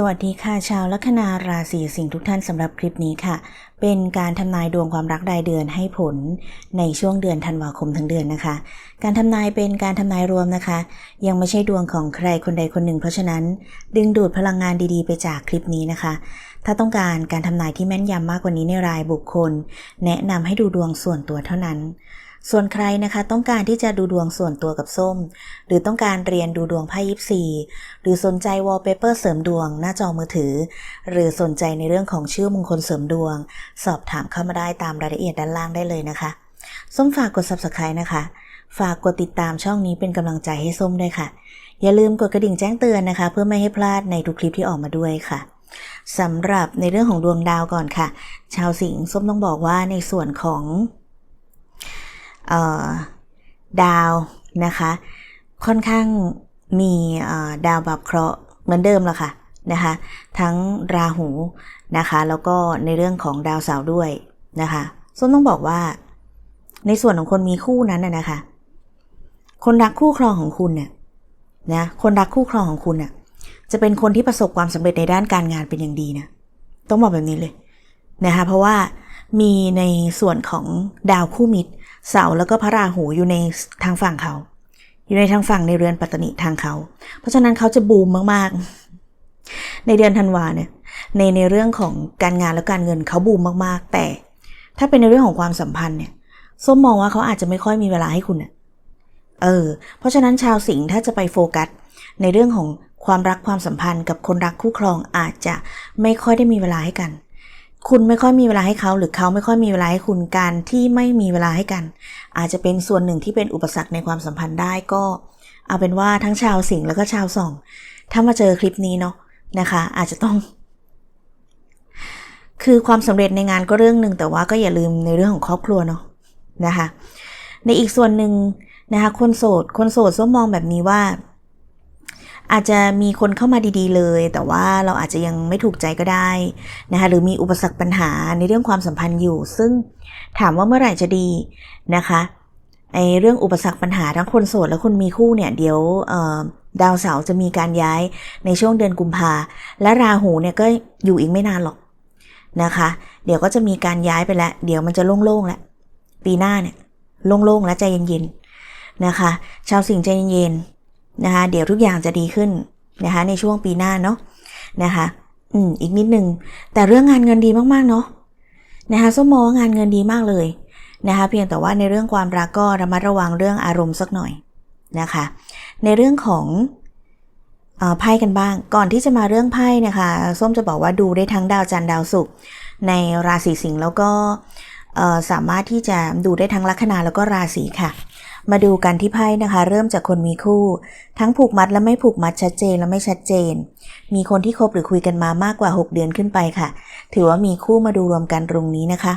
สวัสดีค่ะชาวลัคนาราศีสิงห์ทุกท่านสำหรับคลิปนี้ค่ะ เป็นการทำนายดวงความรักรายเดือนให้ผลในช่วงเดือนธันวาคมทั้งเดือนนะคะ การทำนายเป็นการทำนายรวมนะคะ ยังไม่ใช่ดวงของใครคนใดคนหนึ่ง เพราะฉะนั้น ดึงดูดพลังงานดีๆ ไปจากคลิปนี้นะคะ ถ้าต้องการการทำนายที่แม่นยำมากกว่านี้ในรายบุคคล แนะนำให้ดูดวงส่วนตัวเท่านั้น ส่วนใครนะคะต้องการที่จะดูดวงส่วนตัวกับส้ม หรือต้องการเรียนดูดวงไพ่ยิปซีหรือสนใจวอลเปเปอร์เสริมดวงหน้าจอมือถือ หรือสนใจในเรื่องของชื่อมงคลเสริมดวง สอบถามเข้ามาได้ตามรายละเอียดด้านล่างได้เลยนะคะ ส้มฝากกด subscribe นะคะ ฝากกดติดตามช่องนี้เป็นกำลังใจให้ส้มด้วยค่ะ อย่าลืมกดกระดิ่งแจ้งเตือนนะคะ เพื่อไม่ให้พลาดในทุกคลิปที่ออกมาด้วยค่ะสำหรับในเรื่องของดวงดาวก่อนค่ะ ชาวสิงห์ส้มต้องบอกว่าในส่วนของ ดาวนะคะ ค่อนข้างมีดาวแบบเคราะห์เหมือนเดิมและค่ะนะคะทั้งราหูนะคะแล้วก็ในเรื่องของดาวเสาร์ด้วยนะคะส้มต้องบอกว่า ในส่วนของคนมีคู่นั้นนะนะคะ คนรักคู่ครองของคุณเนี่ยนะคนรักคู่ครองของคุณเนี่ยจะเป็นคนที่ประสบความสำเร็จในด้านการงานเป็นอย่างดีนะต้องบอกแบบนี้เลยนะคะเพราะว่ามีในส่วนของดาวคู่มิตร เสาแล้วก็พระราหูอยู่ในทางฝั่งเขา อยู่ในทางฝั่งในเรือนปัตตนิทางเขา เพราะฉะนั้นเขาจะบูมมากๆ ในเดือนธันวาเนี่ยในในเรื่องของการงานและการเงินเขาบูมมากๆ แต่ ถ้าเป็นในเรื่องของความสัมพันธ์เนี่ยส้มมองว่าเขาอาจจะไม่ค่อยมีเวลาให้คุณเนี่ยเออ เพราะฉะนั้นชาวสิงห์ถ้าจะไปโฟกัส ในเรื่องของความรักความสัมพันธ์กับคนรักคู่ครองอาจจะไม่ค่อยได้มีเวลาให้กัน คุณไม่ค่อยมีเวลาให้เขาหรือเขาไม่ค่อยมีเวลาให้คุณการที่ไม่มีเวลาให้กัน อาจจะเป็นส่วนหนึ่งที่เป็นอุปสรรคในความสัมพันธ์ได้ก็ เอาเป็นว่าทั้งชาวสิงห์แล้วก็ชาวส่อง ถ้ามาเจอคลิปนี้เนาะนะคะ อาจจะต้อง คือความสำเร็จในงานก็เรื่องหนึ่งแต่ว่าก็อย่าลืมในเรื่องของครอบครัวเนาะนะคะ ในอีกส่วนหนึ่งนะคะคนโสดคนโสดส้มมองแบบนี้ว่า อาจจะมีคนเข้ามาดีๆเลย แต่ว่าเราอาจจะยังไม่ถูกใจก็ได้นะคะหรือมีอุปสรรคปัญหาในเรื่องความสัมพันธ์อยู่ ซึ่งถามว่าเมื่อไหร่จะดีนะคะไอเรื่องอุปสรรคปัญหาทั้งคนโสดและคนมีคู่เนี่ยเดี๋ยวดาวเสาร์จะมีการย้ายในช่วงเดือนกุมภาและราหูเนี่ยก็อยู่อีกไม่นานหรอกนะคะ เดี๋ยวก็จะมีการย้ายไปแล้ว เดี๋ยวมันจะโล่งๆแล้วปีหน้าเนี่ยโล่งๆและใจเย็นๆนะคะ ชาวสิงห์ใจเย็นๆ นะคะเดี๋ยวทุกอย่างจะดีขึ้นนะคะในช่วงปีหน้าเนาะนะคะอืมอีกนิดนึง แต่เรื่องงานเงินดีมากๆเนาะนะคะส้มมองว่างานเงินดีมากเลยนะคะเพียงแต่ว่าในเรื่องความรักก็ระมัดระวังเรื่องอารมณ์สักหน่อยนะคะในเรื่องของไพ่กันบ้าง ก่อนที่จะมาเรื่องไพ่นะคะส้มจะบอกว่าดูได้ทั้งดาวจันทร์ดาวศุกร์ในราศีสิงห์แล้วก็สามารถที่จะดูได้ทั้งลัคนาแล้วก็ราศีค่ะ มาดูกันที่ไพ่นะคะ เริ่มจากคนมีคู่ ทั้งผูกมัดและไม่ผูกมัดชัดเจนและไม่ชัดเจน มีคนที่คบหรือคุยกันมามากกว่า 6 เดือนขึ้นไปค่ะ ถือว่ามีคู่มาดูรวมกันตรงนี้นะคะ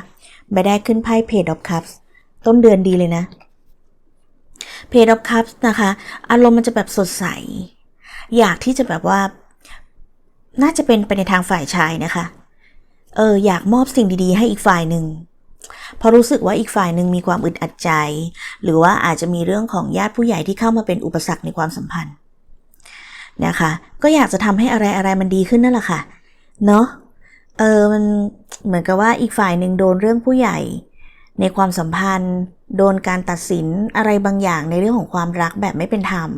ใบแรกขึ้นไพ่ Page of Cups ต้นเดือนดีเลยนะ Page of Cups นะคะ อารมณ์มันจะแบบสดใส อยากที่จะแบบว่า น่าจะเป็นไปในทางฝ่ายชายนะคะ เอออยากมอบสิ่งดีๆ ให้อีกฝ่ายหนึ่ง เพราะรู้สึกว่าอีกฝ่ายหนึ่งมีความอึดอัดใจ หรือว่าอาจจะมีเรื่องของญาติผู้ใหญ่ที่เข้ามาเป็นอุปสรรคในความสัมพันธ์นะคะ ก็อยากจะทำให้อะไรอะไรมันดีขึ้นนั่นแหละค่ะ เนาะเออมันเหมือนกับว่าอีกฝ่ายหนึ่งโดนเรื่องผู้ใหญ่ ในความสัมพันธ์ โดนการตัดสินอะไรบางอย่างในเรื่องของความรักแบบไม่เป็นธรรม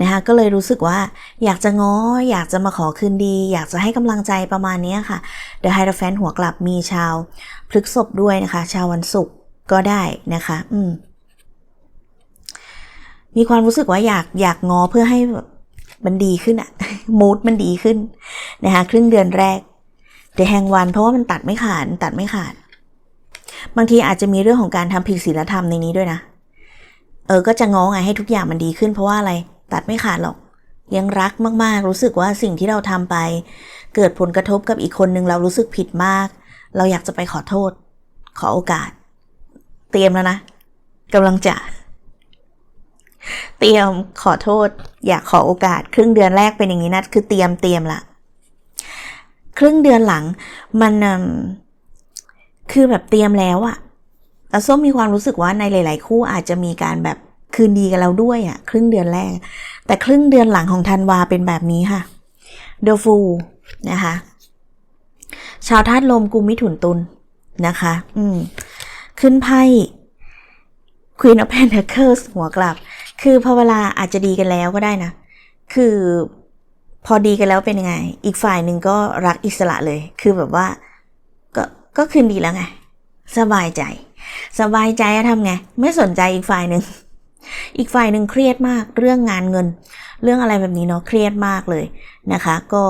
นะคะก็เลยรู้สึกว่าอยากจะง้อ อยากจะมาขอคืนดี อยากจะให้กำลังใจประมาณนี้ค่ะ The h i e r o p h a n t หัวกลับมีชาวพฤกษบด้วยนะคะ ชาววันศุกร์ก็ได้นะคะ อืมมีความรู้สึกว่าอยากอยากง้อเพื่อให้มันดีขึ้นอะมูดมันดีขึ้นนะคะครึ่งเดือนแรกเดี๋ยวแหงวันเพราะว่ามันตัดไม่ขาดตัดไม่ขาด บางทีอาจจะมีเรื่องของการทำผิดศีลธรรมในนี้ด้วยนะ เออ ก็จะง้อไงให้ทุกอย่างมันดีขึ้นเพราะว่าอะไร ตัดไม่ขาดหรอก ยังรักมากๆ รู้สึกว่าสิ่งที่เราทำไป เกิดผลกระทบกับอีกคนนึงเรารู้สึกผิดมาก เราอยากจะไปขอโทษ ขอโอกาส เตรียมแล้วนะกำลังจะ เตรียมขอโทษ อยากขอโอกาส ครึ่งเดือนแรกเป็นอย่างนี้นะคือเตรียมเตรียมละครึ่งเดือนหลังมันคือแบบเตรียมแล้วอะแต่ส้มมีความรู้สึกว่าในหลาย ๆ คู่อาจจะมีการแบบ คืนดีกันแล้วด้วยอะครึ่งเดือนแรก แต่ครึ่งเดือนหลังของธันวาเป็นแบบนี้ค่ะเดฟูนะคะชาวธาตุลมกุมมิถุนตุลนะคะ อืม ขึ้นไพ่ Queen of Pentacles หัวกลับ คือพอเวลาอาจจะดีกันแล้วก็ได้นะ คือพอดีกันแล้วเป็นยังไง อีกฝ่ายหนึ่งก็รักอิสระเลย คือแบบว่า ก็ก็คืนดีแล้วไง สบายใจ สบายใจทำไง ไม่สนใจอีกฝ่ายหนึ่ง อีกฝ่ายหนึ่งเครียดมากเรื่องงานเงิน เรื่องอะไรแบบนี้เนาะเครียดมากเลยนะคะ ก็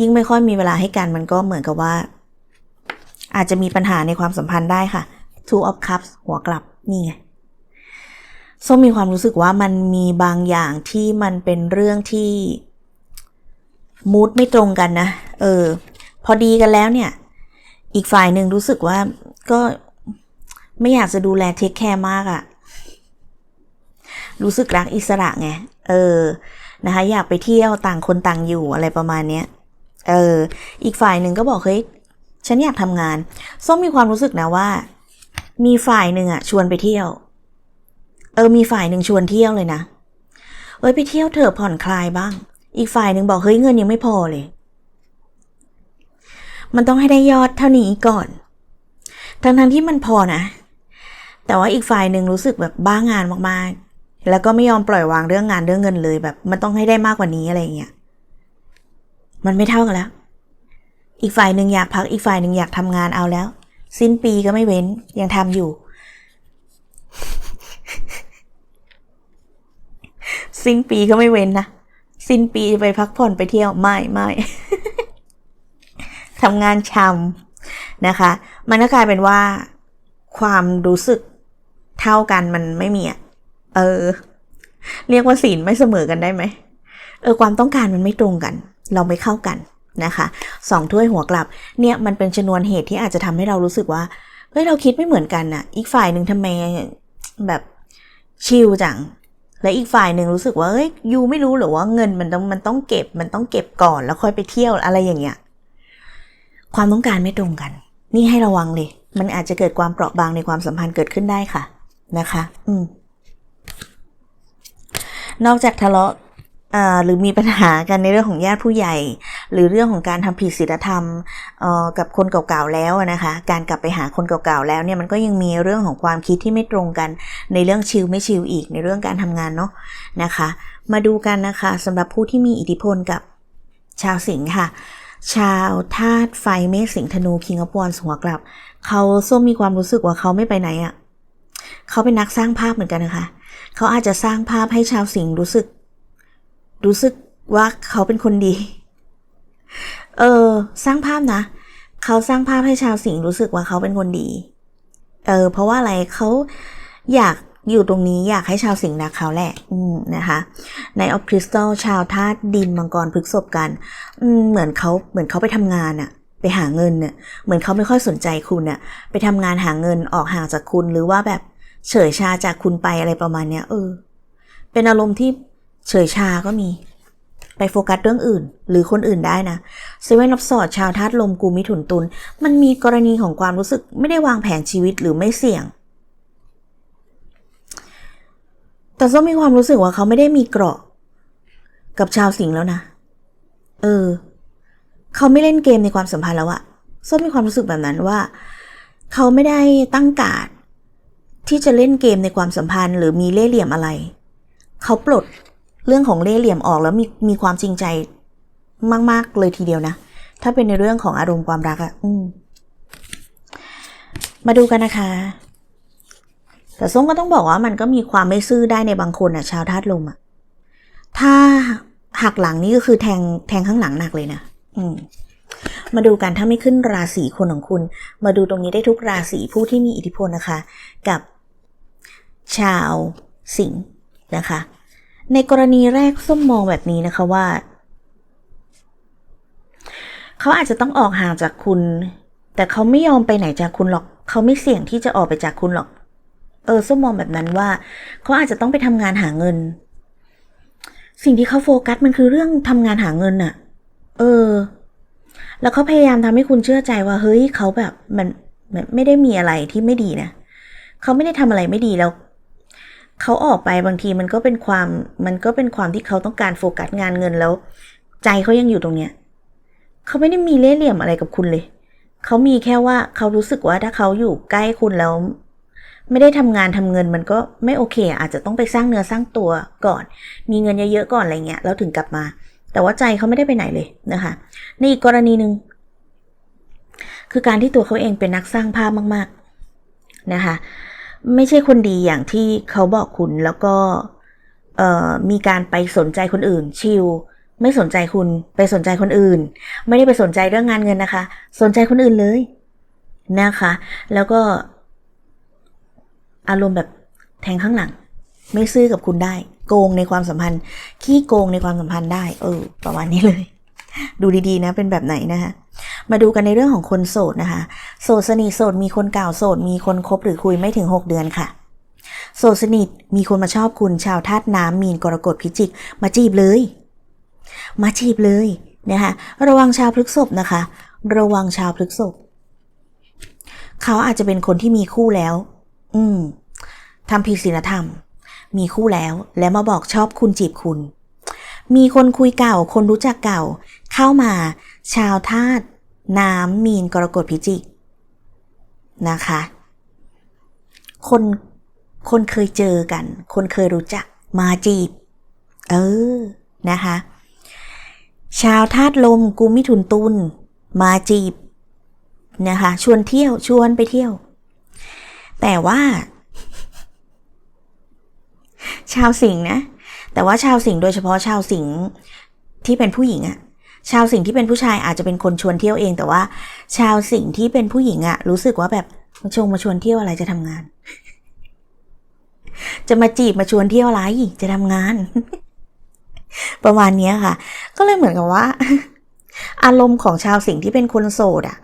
ยิ่งไม่ค่อยมีเวลาให้กันมันก็เหมือนกับว่า อาจจะมีปัญหาในความสัมพันธ์ได้ค่ะ Two of Cups หัวกลับนี่ไงส้มมีความรู้สึกว่ามันมีบางอย่างที่มันเป็นเรื่องที่มูดไม่ตรงกันนะ เออ พอดีกันแล้วเนี่ย อีกฝ่ายหนึ่งรู้สึกว่าก็ไม่อยากจะดูแลเทคแคร์มากอะ รู้สึกรักอิสระไง เออ นะคะ อยากไปเที่ยวต่างคนต่างอยู่อะไรประมาณเนี้ย เออ อีกฝ่ายหนึ่งก็บอกเฮ้ย ฉันอยากทำงาน ส้มมีความรู้สึกนะว่า มีฝ่ายหนึ่งอะชวนไปเที่ยว เออ มีฝ่ายหนึ่งชวนเที่ยวเลยนะ เอ้ยไปเที่ยวเถอะผ่อนคลายบ้าง อีกฝ่ายหนึ่งบอกเฮ้ยเงินยังไม่พอเลย มันต้องให้ได้ยอดเท่านี้ก่อน ทั้งทั้งๆที่มันพอนะ แต่ว่าอีกฝ่ายหนึ่งรู้สึกแบบบ้างานมากๆ แล้วก็ไม่ยอมปล่อยวางเรื่องงานเรื่องเงินเลยแบบ มันต้องให้ได้มากกว่านี้อะไรเงี้ย มันไม่เท่ากันแล้ว อีกฝ่ายหนึ่งอยากพักอีกฝ่ายหนึ่งอยากทำงานเอาแล้ว สิ้นปีก็ไม่เว้นยังทำอยู่ สิ้นปีก็ไม่เว้นนะสิ้นปีจะไปพักผ่อนไปเที่ยวไม่ไม่ทำงานชำนะคะ มันก็กลายเป็นว่า ความรู้สึกเท่ากันมันไม่มีอะ เออ เรียกว่าศีลไม่เสมอกันได้ไหม เออ ความต้องการมันไม่ตรงกัน เราไม่เข้ากันนะคะสองถ้วยหัวกลับ เนี่ยมันเป็นชนวนเหตุที่อาจจะทำให้เรารู้สึกว่า เฮ้ยเราคิดไม่เหมือนกันน่ะ อีกฝ่ายหนึ่งทำไมแบบชิลจัง และอีกฝ่ายหนึ่งรู้สึกว่า เฮ้ยยูไม่รู้หรอว่าเงินมันต้องมันต้องเก็บ มันต้องเก็บก่อนแล้วค่อยไปเที่ยวอะไรอย่างเงี้ย ความต้องการไม่ตรงกัน นี่ให้ระวังเลย มันอาจจะเกิดความเปราะบางในความสัมพันธ์เกิดขึ้นได้ค่ะ นะคะ อืม นอกจากทะเลาะหรือมีปัญหากันในเรื่องของญาติผู้ใหญ่ หรือเรื่องของการทำผิดศีลธรรมกับคนเก่าๆแล้วนะคะการกลับไปหาคนเก่าๆแล้วเนี่ยมันก็ยังมีเรื่องของความคิดที่ไม่ตรงกันในเรื่องชิลไม่ชิลอีกในเรื่องการทำงานเนาะนะคะ มาดูกันนะคะสำหรับผู้ที่มีอิทธิพลกับชาวสิงห์ค่ะชาวธาตุไฟเมษสิงห์ธนูคิงอ p วอนหัวกลับ เขาส้มมีความรู้สึกว่าเขาไม่ไปไหนอะ่ะเขาเป็นนักสร้างภาพเหมือนกันนะคะ เขาอาจจะสร้างภาพให้ชาวสิงห์รู้สึก รู้สึกว่าเขาเป็นคนดี เออ สร้างภาพนะ เขาสร้างภาพให้ชาวสิงห์รู้สึกว่าเขาเป็นคนดี เออ เพราะว่าอะไรเขาอยากอยู่ตรงนี้อยากให้ชาวสิงห์รักเขาแหละ อืมนะคะในออฟคริสตัลชาวธาตุดินมังกรพฤกษบกัน อืมเหมือนเขาเหมือนเขาไปทำงานอะไปหาเงินเนี่ยเหมือนเขาไม่ค่อยสนใจคุณอะไปทำงานหาเงินออกห่างจากคุณหรือว่าแบบ เฉยชาจากคุณไปอะไรประมาณเนี้ยเออ เป็นอารมณ์ที่เฉยชาก็มี ไปโฟกัสเรื่องอื่น หรือคนอื่นได้นะเซเว่นรับสอดชาวธาตุลมกูมิถุนตุลมันมีกรณีของความรู้สึกไม่ได้วางแผนชีวิตหรือไม่เสี่ยง แต่ส้มมีความรู้สึกว่าเขาไม่ได้มีเกราะ กับชาวสิงห์แล้วนะ เออ เขาไม่เล่นเกมในความสัมพันธ์แล้วอะส้มมีความรู้สึกแบบนั้นว่า เขาไม่ได้ตั้งการ ที่จะเล่นเกมในความสัมพันธ์ หรือมีเล่ห์เหลี่ยมอะไร เขาปลดเรื่องของเล่ห์เหลี่ยมออกแล้วมีมีความจริงใจมาก ๆ เลยทีเดียวนะ ถ้าเป็นในเรื่องของอารมณ์ความรักอะอมมาดูกันนะคะ แต่ส้มก็ต้องบอกว่ามันก็มีความไม่ซื่อได้ในบางคนอะชาวธาตุลมอะถ้าหักหลังนี่ก็คือแทงแทงข้างหลังหนักเลยนะอืมมาดูกันถ้าไม่ขึ้นราศีคนของคุณ มาดูตรงนี้ได้ทุกราศีผู้ที่มีอิทธิพลนะคะ กับ ชาวสิงห์นะคะ ในกรณีแรกส้มมองแบบนี้นะคะว่า เขาอาจจะต้องออกห่างจากคุณ แต่เขาไม่ยอมไปไหนจากคุณหรอก เขาไม่เสี่ยงที่จะออกไปจากคุณหรอก เออส้มมองแบบนั้นว่า เขาอาจจะต้องไปทำงานหาเงิน สิ่งที่เขาโฟกัสมันคือเรื่องทำงานหาเงินน่ะ เออ แล้วเขาพยายามทำให้คุณเชื่อใจว่า เฮ้ยเขาแบบมันมันไม่ได้มีอะไรที่ไม่ดีนะเขาไม่ได้ทำอะไรไม่ดีแล้ว เขาออกไปบางทีมันก็เป็นความมันก็เป็นความที่เขาต้องการโฟกัสงานเงินแล้ว ใจเขายังอยู่ตรงเนี้ยเขาไม่ได้มีเล่ห์เหลี่ยมอะไรกับคุณเลย เขามีแค่ว่าเขารู้สึกว่าถ้าเขาอยู่ใกล้คุณแล้ว ไม่ได้ทำงานทำเงินมันก็ไม่โอเค อาจจะต้องไปสร้างเนื้อสร้างตัวก่อน มีเงินเยอะๆก่อนอะไรเงี้ยแล้วถึงกลับมา แต่ว่าใจเขาไม่ได้ไปไหนเลยนะคะ ในอีกกรณีหนึ่งคือการที่ตัวเขาเองเป็นนักสร้างภาพมาก ๆนะคะ ไม่ใช่คนดีอย่างที่เขาบอกคุณแล้วก็เออมีการไปสนใจคนอื่น ชิลไม่สนใจคุณไปสนใจคนอื่น ไม่ได้ไปสนใจเรื่องงานเงินนะคะ สนใจคนอื่นเลยนะคะ แล้วก็อารมณ์แบบแทงข้างหลัง ไม่ซื่อกับคุณได้ โกงในความสัมพันธ์ ขี้โกงในความสัมพันธ์ได้ เออ ประมาณนี้เลย ดูดีๆนะเป็นแบบไหนนะคะมาดูกันในเรื่องของคนโสดนะคะ โสดสนิทโสดมีคนเก่าโสดมีคนคบหรือคุยไม่ถึง 6 เดือนค่ะโสดสนิทมีคนมาชอบคุณชาวธาตุน้ำมีนกรกฎพิจิก มาจีบเลย มาจีบเลยนะคะระวังชาวพฤกษภนะคะ ระวังชาวพฤกษภเขาอาจจะเป็นคนที่มีคู่แล้ว อืมทำผิดศีลธรรม มีคู่แล้ว แล้วมาบอกชอบคุณจีบคุณ มีคนคุยเก่า คนรู้จักเก่า เข้ามาชาวธาตุน้ำมีนกรกฎพิจิกนะคะ คนคนเคยเจอกัน คนเคยรู้จักมาจีบ เออ นะคะ ชาวธาตุลมกุมมิถุนตุลมาจีบนะคะชวนเที่ยวชวนไปเที่ยว แต่ว่า ชาวสิงห์นะ แต่ว่าชาวสิงห์โดยเฉพาะชาวสิงห์ที่เป็นผู้หญิงอะ ชาวสิงห์ที่เป็นผู้ชายอาจจะเป็นคนชวนเที่ยวเองแต่ว่า ชาวสิงห์ที่เป็นผู้หญิงอะรู้สึกว่าแบบมาชงมาชวนเที่ยวอะไรจะทำงาน จะมาจีบมาชวนเที่ยวอะไรจะทำงาน ประมาณนี้ค่ะ ก็เลยเหมือนกับว่า อารมณ์ของชาวสิงห์ที่เป็นคนโสดอะ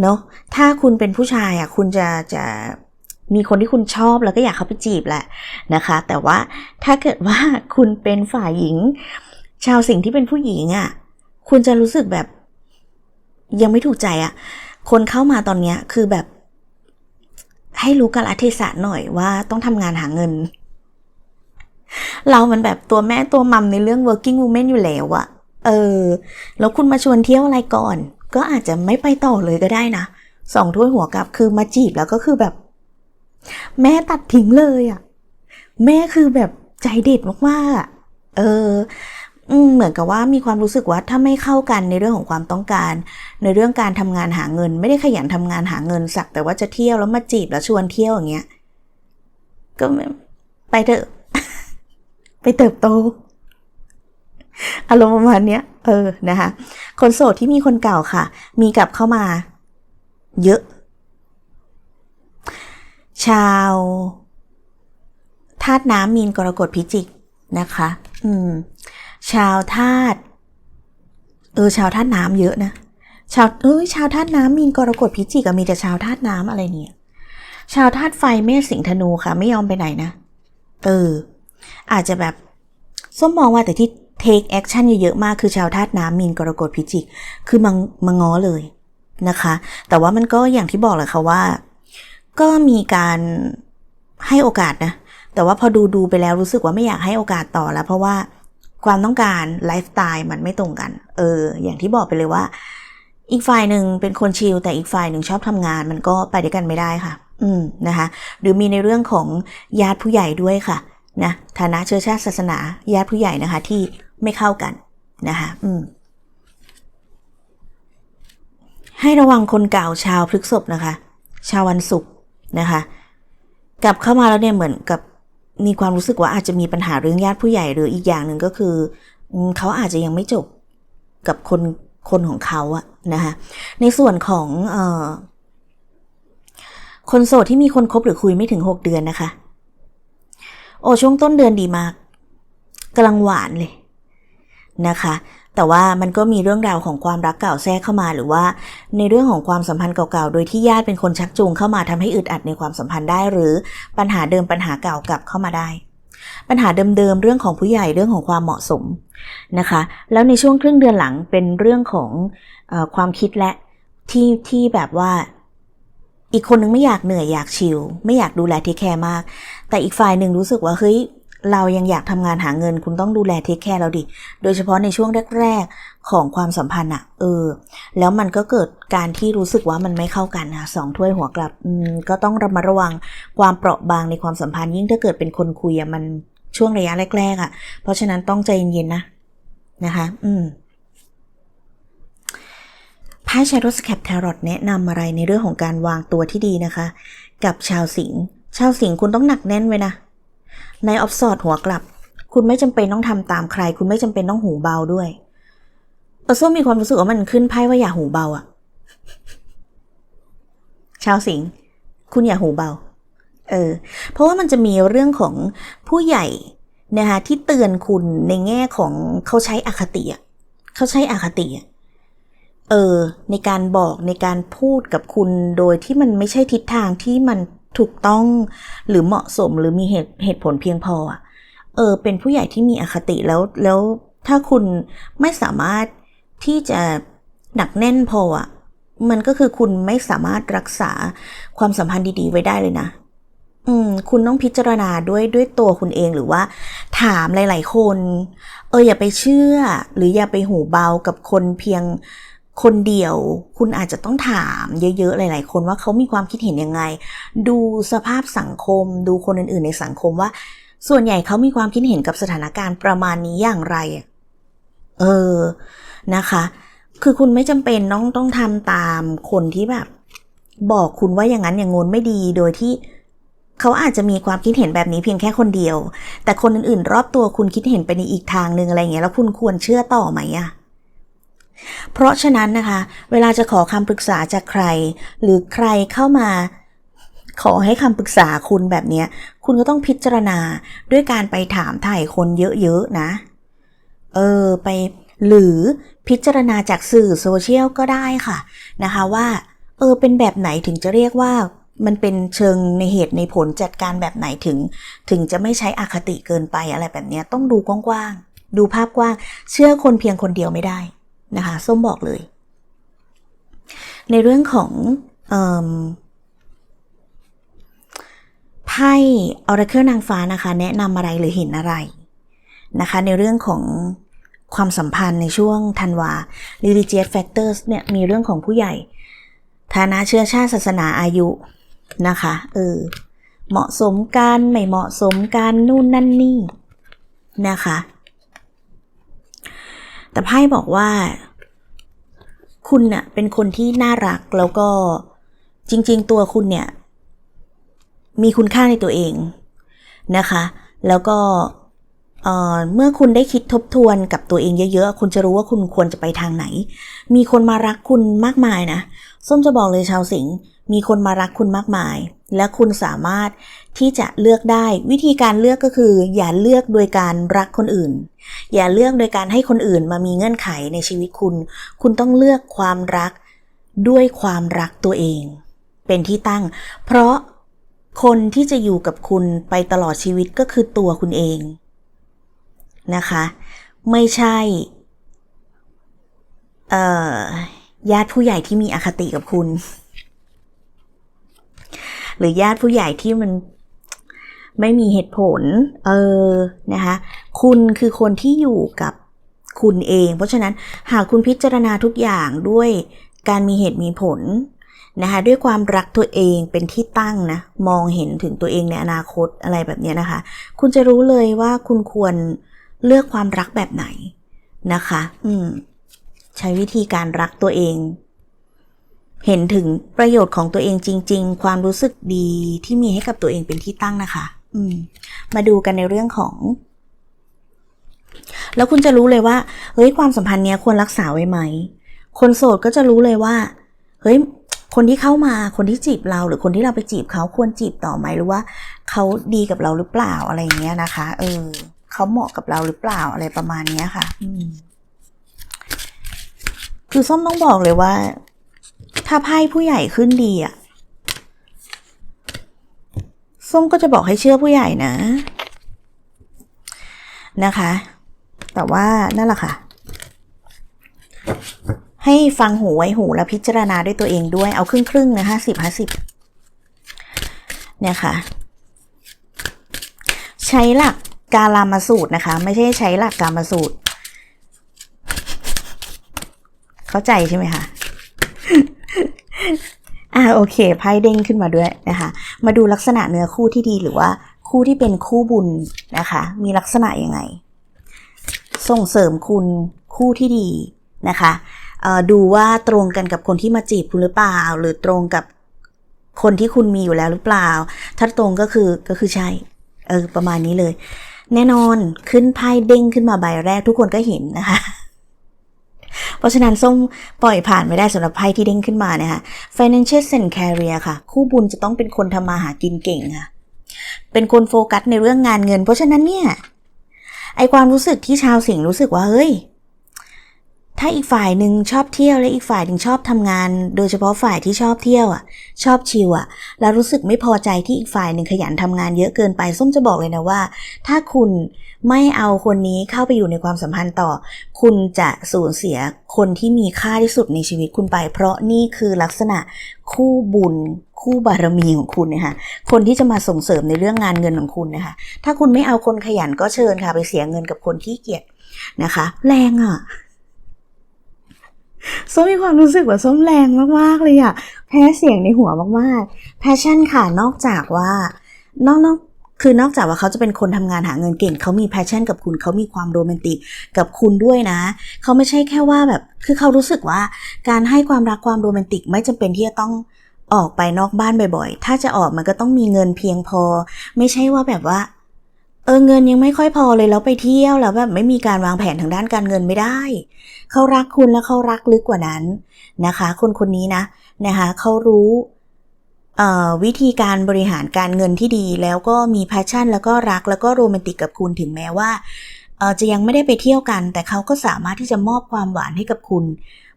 เนาะถ้าคุณเป็นผู้ชายอะคุณจะจะมีคนที่คุณชอบแล้วก็อยากเข้าไปจีบแหละนะคะ แต่ว่าถ้าเกิดว่าคุณเป็นฝ่ายหญิง ชาวสิงห์ที่เป็นผู้หญิงอะ คุณจะรู้สึกแบบ ยังไม่ถูกใจอะคนเข้ามาตอนเนี้ยคือแบบ ให้รู้กาลเทศะหน่อยว่าต้องทำงานหาเงิน เรามันแบบตัวแม่ตัวมัมในเรื่อง working woman อยู่แล้วอะเออ แล้วคุณมาชวนเที่ยวอะไรก่อน ก็อาจจะไม่ไปต่อเลยก็ได้นะสองถ้วยหัวกับคือมาจีบแล้วก็คือแบบ แม่ตัดทิ้งเลยอะแม่คือแบบใจเด็ดมากๆอะ อือนกับว่ามีความรู้สึกว่าถ้าไม่เข้ากันในเรื่องของความต้องการ ในเรื่องการทำงานหาเงิน ไม่ได้ขยันทำงานหาเงินสัก แต่ว่าจะเที่ยวแล้วมาจีบแล้วชวนเที่ยวอย่างเงี้ยก็ไม่ไปเถอะ ไปเติบโต อารมณ์ประมาณเนี้ยเออนะคะ คนโสดที่มีคนเก่าค่ะ มีกลับเข้ามา เยอะ ชาวธาตุน้ำมีนกรกฎพิจิกนะคะ อืม ชาวธาตุเออชาวธาตุน้ำเยอะนะ ชาวเอ้ยชาวธาตุน้ำมีนกรกฎพิจิกมีแต่ชาวธาตุน้ำอะไรเนี่ย ชาวธาตุไฟเมษสิงห์ธนูค่ะ ไม่ยอมไปไหนนะ เออ อาจจะแบบส้มมองว่าแต่ที่ take action เยอะๆมากคือชาวธาตุน้ำมีนกรกฎพิจิก คือมังมังง้อเลยนะคะ แต่ว่ามันก็อย่างที่บอกแหละค่ะว่า ก็มีการให้โอกาสนะ แต่ว่าพอดูดูไปแล้วรู้สึกว่าไม่อยากให้โอกาสต่อแล้ว เพราะว่า ความต้องการไลฟ์สไตล์มันไม่ตรงกัน เออ อย่างที่บอกไปเลยว่า อีกฝ่ายหนึ่งเป็นคนชิลแต่อีกฝ่ายหนึ่งชอบทำงานมันก็ไปด้วยกันไม่ได้ค่ะ อืมนะคะ หรือมีในเรื่องของญาติผู้ใหญ่ด้วยค่ะนะฐานะเชื้อชาติศาสนาญาติผู้ใหญ่นะคะที่ไม่เข้ากันนะคะอืมให้ระวังคนเก่าชาวพฤกษภนะคะ ชาววันศุกร์นะคะ กลับเข้ามาแล้วเนี่ยเหมือนกับ มีความรู้สึกว่าอาจจะมีปัญหาเรื่องญาติผู้ใหญ่หรืออีกอย่างหนึ่งก็คือ เขาอาจจะยังไม่จบกับคนคนของเขาอะนะคะในส่วนของออคนโสดที่มีคนคบหรือคุยไม่ถึงหกเดือนนะคะ โอ้ช่วงต้นเดือนดีมากกำลังหวานเลยนะคะ แต่ว่ามันก็มีเรื่องราวของความรักเก่าแทรกเข้ามาหรือว่า ในเรื่องของความสัมพันธ์เก่าๆ โดยที่ญาติเป็นคนชักจูงเข้ามาทำให้อึดอัดในความสัมพันธ์ได้ หรือปัญหาเดิมปัญหาเก่ากลับเข้ามาได้ ปัญหาเดิมๆเรื่องของผู้ใหญ่เรื่องของความเหมาะสมนะคะ แล้วในช่วงครึ่งเดือนหลังเป็นเรื่องของอความคิดและที่ที่แบบว่าอีกคนนึงไม่อยากเหนื่อยอยากชิลไม่อยากดูแลเทคแคร์มาก แต่อีกฝ่ายหนึ่งรู้สึกว่าเฮ้ย เรายังอยากทำงานหาเงินคุณต้องดูแลเทคแคร์เราดิ โดยเฉพาะในช่วงแรก ๆ ของความสัมพันธ์อะเออ แล้วมันก็เกิดการที่รู้สึกว่ามันไม่เข้ากันนะสองถ้วยหัวกลับอืมก็ต้องระมัดระวังความเปราะบางในความสัมพันธ์ ยิ่งถ้าเกิดเป็นคนคุยอะมันช่วงระยะแรก ๆอะเพราะฉะนั้นต้องใจเย็นๆนะนะคะ อืมไพ่ชาร์ลสแคปแทรอตแนะนำอะไรในเรื่องของการวางตัวที่ดีนะคะ กับชาวสิงห์ชาวสิงห์คุณต้องหนักแน่นไว้นะ ในออฟสอดหัวกลับ คุณไม่จำเป็นต้องทำตามใคร คุณไม่จำเป็นต้องหูเบาด้วยเออส้มมีความรู้สึกว่ามันขึ้นไพ่ว่าอย่าหูเบาอะชาวสิงคุณอย่าหูเบา เออ เพราะว่ามันจะมีเรื่องของผู้ใหญ่นะคะที่เตือนคุณในแง่ของเขาใช้อคติอะเขาใช้อคติอะเออในการบอกในการพูดกับคุณโดยที่มันไม่ใช่ทิศทางที่มัน ถูกต้องหรือเหมาะสมหรือมีเหตุเหตุผลเพียงพออะเออเป็นผู้ใหญ่ที่มีอคติแล้วแล้วถ้าคุณไม่สามารถที่จะหนักแน่นพออะมันก็คือคุณไม่สามารถรักษาความสัมพันธ์ดีๆ ไว้ได้เลยนะ อืม คุณต้องพิจารณาด้วยด้วยตัวคุณเองหรือว่า ถามหลาย ๆ คน เอออย่าไปเชื่อ หรืออย่าไปหูเบากับคนเพียง คนเดียวคุณอาจจะต้องถามเยอะๆ หลาย ๆ คนว่าเขามีความคิดเห็นยังไง ดูสภาพสังคม ดูคนอื่นๆ ในสังคมว่า ส่วนใหญ่เขามีความคิดเห็นกับสถานการณ์ประมาณนี้อย่างไร เออนะคะ คือคุณไม่จำเป็นต้องต้องทำตามคนที่แบบ บอกคุณว่าอย่างนั้นอย่างงนไม่ดีโดยที่เขาอาจจะมีความคิดเห็นแบบนี้เพียงแค่คนเดียว แต่คนอื่นๆ รอบตัวคุณคิดเห็นไปในอีกทางหนึ่งอะไรเงี้ยแล้วคุณควรเชื่อต่อไหมอะ เพราะฉะนั้นนะคะ เวลาจะขอคำปรึกษาจากใคร หรือใครเข้ามาขอให้คำปรึกษาคุณแบบนี้ คุณก็ต้องพิจารณาด้วยการไปถามถ่ายคนเยอะๆนะ เออไปหรือพิจารณาจากสื่อโซเชียลก็ได้ค่ะนะคะว่า เออเป็นแบบไหนถึงจะเรียกว่ามันเป็นเชิงในเหตุในผลจัดการแบบไหนถึง ถึงจะไม่ใช้อคติเกินไปอะไรแบบนี้ต้องดูกว้างๆดูภาพกว้างเชื่อคนเพียงคนเดียวไม่ได้ นะคะส้มบอกเลย ในเรื่องของไพ่ออร์เคิลนางฟ้านะคะ แนะนำอะไรหรือเห็นอะไรนะคะ ในเรื่องของความสัมพันธ์ในช่วงธันวา religious factors เนี่ยมีเรื่องของผู้ใหญ่ฐานะเชื้อชาติศาสนาอายุนะคะเออเหมาะสมกัน ไม่เหมาะสมกันนู่นนั่นนี่นะคะ แต่ไพ่บอกว่า คุณเน่ะเป็นคนที่น่ารักแล้วก็จริง ๆ ตัวคุณเนี่ย มีคุณค่าในตัวเองนะคะ แล้วก็เเมื่อคุณได้คิดทบทวนกับตัวเองเยอะๆ คุณจะรู้ว่าคุณควรจะไปทางไหน มีคนมารักคุณมากมายนะ ส้มจะบอกเลยชาวสิงห์มีคนมารักคุณมากมาย และคุณสามารถ ที่จะเลือกได้ วิธีการเลือกก็คือ อย่าเลือกโดยการรักคนอื่น อย่าเลือกโดยการให้คนอื่นมามีเงื่อนไขในชีวิตคุณ คุณต้องเลือกความรักด้วยความรักตัวเอง เป็นที่ตั้ง เพราะคนที่จะอยู่กับคุณไปตลอดชีวิตก็คือตัวคุณเองนะคะ ไม่ใช่ญาติผู้ใหญ่ที่มีอคติกับคุณ หรือญาติผู้ใหญ่ที่มัน ไม่มีเหตุผล เออ นะคะ คุณคือคนที่อยู่กับคุณเอง เพราะฉะนั้นหากคุณพิจารณาทุกอย่างด้วยการมีเหตุมีผลนะคะด้วยความรักตัวเองเป็นที่ตั้งนะมองเห็นถึงตัวเองในอนาคตอะไรแบบนี้นะคะ คุณจะรู้เลยว่าคุณควรเลือกความรักแบบไหนนะคะ อืม ใช้วิธีการรักตัวเอง เห็นถึงประโยชน์ของตัวเองจริง ๆ ความรู้สึกดีที่มีให้กับตัวเองเป็นที่ตั้งนะคะ มมาดูกันในเรื่องของ แล้วคุณจะรู้เลยว่า เฮ้ยความสัมพันธ์เนี้ยควรรักษาไว้ไหม คนโสดก็จะรู้เลยว่า เฮ้ยคนที่เข้ามาคนที่จีบเราหรือคนที่เราไปจีบเขาควรจีบต่อไหมหรือว่าเขาดีกับเราหรือเปล่าอะไรอย่างเงี้ยนะคะ เออเขาเหมาะกับเราหรือเปล่าอะไรประมาณเนี้ยค่ะ อืมคือส้มต้องบอกเลยว่า ถ้าไพ่ผู้ใหญ่ขึ้นดีอะ ส้มก็จะบอกให้เชื่อผู้ใหญ่นะนะคะ แต่ว่านั่นแหละค่ะ ให้ฟังหูไว้หูและพิจารณาด้วยตัวเองด้วยเอาครึ่งครึ่งนะห้าสิบห้าสิบเนี่ยค่ะ ใช้หลักกาลามาสูตรนะคะ ไม่ใช่ใช้หลักกามาสูตร เข้าใจใช่ไหมคะ อ่าโอเคไพ่เด้งขึ้นมาด้วยนะคะ มาดูลักษณะเนื้อคู่ที่ดีหรือว่าคู่ที่เป็นคู่บุญนะคะ มีลักษณะยังไง ส่งเสริมคุณคู่ที่ดีนะคะดูว่าตรงกันกับคนที่มาจีบคุณหรือเปล่า หรือตรงกับคนที่คุณมีอยู่แล้วหรือเปล่า ถ้าตรงก็คือก็คือใช่เออประมาณนี้เลย แน่นอนขึ้นไพ่เด้งขึ้นมาใบแรกทุกคนก็เห็นนะคะ เพราะฉะนั้นส้มปล่อยผ่านไม่ได้สำหรับไพ่ที่เด้งขึ้นมานะคะ financial and career ค่ะ คู่บุญจะต้องเป็นคนทำมาหากินเก่งค่ะ เป็นคนโฟกัสในเรื่องงานเงิน เพราะฉะนั้นเนี่ยไอความรู้สึกที่ชาวสิงห์รู้สึกว่าเฮ้ย ถ้าอีกฝ่ายหนึ่งชอบเที่ยวและอีกฝ่ายหนึ่งชอบทำงาน โดยเฉพาะฝ่ายที่ชอบเที่ยวอะ ชอบชิลอะ แล้วรู้สึกไม่พอใจที่อีกฝ่ายหนึ่งขยันทำงานเยอะเกินไปส้มจะบอกเลยนะว่า ถ้าคุณไม่เอาคนนี้เข้าไปอยู่ในความสัมพันธ์ต่อ คุณจะสูญเสียคนที่มีค่าที่สุดในชีวิตคุณไป เพราะนี่คือลักษณะคู่บุญคู่บารมีของคุณนะคะคนที่จะมาส่งเสริมในเรื่องงานเงินของคุณนะคะถ้าคุณไม่เอาคนขยันก็เชิญค่ะ ไปเสียเงินกับคนขี้เกียจนะคะ แรงอะ ส้มมีความรู้สึกว่าส้มแรงมากๆเลยอะแพ้เสียงในหัวมากๆ แพชชั่นค่ะ นอกจากว่านอกนอกคือนอกจากว่าเขาจะเป็นคนทำงานหาเงินเก่ง เขามีแพชชั่นกับคุณ เขามีความโรแมนติกกับคุณด้วยนะ เขาไม่ใช่แค่ว่าแบบ คือเขารู้สึกว่าการให้ความรักความโรแมนติกไม่จำเป็นที่จะต้องออกไปนอกบ้านบ่อยๆ ถ้าจะออกมันก็ต้องมีเงินเพียงพอ ไม่ใช่ว่าแบบว่า เออเงินยังไม่ค่อยพอเลยแล้วไปเที่ยวแล้วแบบไม่มีการวางแผนทางด้านการเงินไม่ได้เขารักคุณแล้วเขารักลึกกว่านั้นนะคะ คนคนนี้นะนะคะเขารู้วิธีการบริหารการเงินที่ดี แล้วก็มีแพชชั่น แล้วก็รักแล้วก็โรแมนติกกับคุณถึงแม้ว่าจะยังไม่ได้ไปเที่ยวกัน แต่เขาก็สามารถที่จะมอบความหวานให้กับคุณ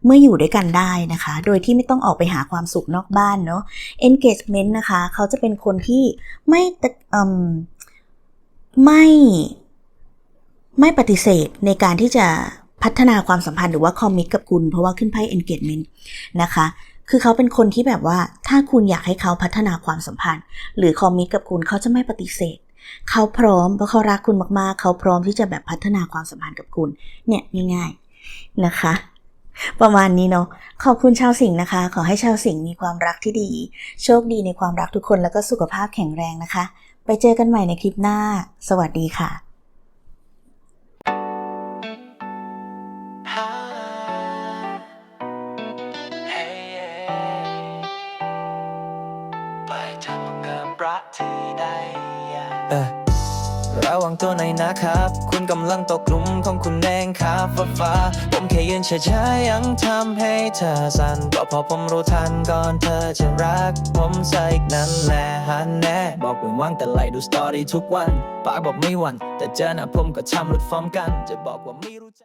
เมื่ออยู่ด้วยกันได้นะคะ โดยที่ไม่ต้องออกไปหาความสุขนอกบ้านเนาะ engagement นะคะ เขาจะเป็นคนที่ไม่เอิ่ม ไม่ไม่ปฏิเสธในการที่จะพัฒนาความสัมพันธ์หรือว่าคอมมิตกับคุณ เพราะว่าขึ้นไพ่ engagement นะคะ คือเขาเป็นคนที่แบบว่าถ้าคุณอยากให้เขาพัฒนาความสัมพันธ์ หรือคอมมิตกับคุณเขาจะไม่ปฏิเสธ เขาพร้อมเพราะเขารักคุณมากๆ เขาพร้อมที่จะแบบพัฒนาความสัมพันธ์กับคุณ เนี่ยง่ายๆนะคะ ประมาณนี้เนาะขอบคุณชาวสิงห์นะคะ ขอให้ชาวสิงห์มีความรักที่ดี โชคดีในความรักทุกคนแล้วก็สุขภาพแข็งแรงนะคะ ไปเจอกันใหม่ในคลิปหน้า สวัสดีค่ะ ตัวหน่อยนะครับ คุณกำลังตกหลุมของคุณแดงครับฟ้าฟ้าผมแค่ยืนเฉยๆยังทำให้เธอสั่นก็พอผมรู้ทันก่อนเธอจะรัก ผมซะอีกนั่นแหละฮันแน่บอกเว้นว่างแต่ไล่ดูสตอรี่ทุกวัน ปากบอกไม่หวันแต่เจอหน้าผมก็ทำหลุดฟอร์มกัน จะบอกว่าไม่รู้ใจ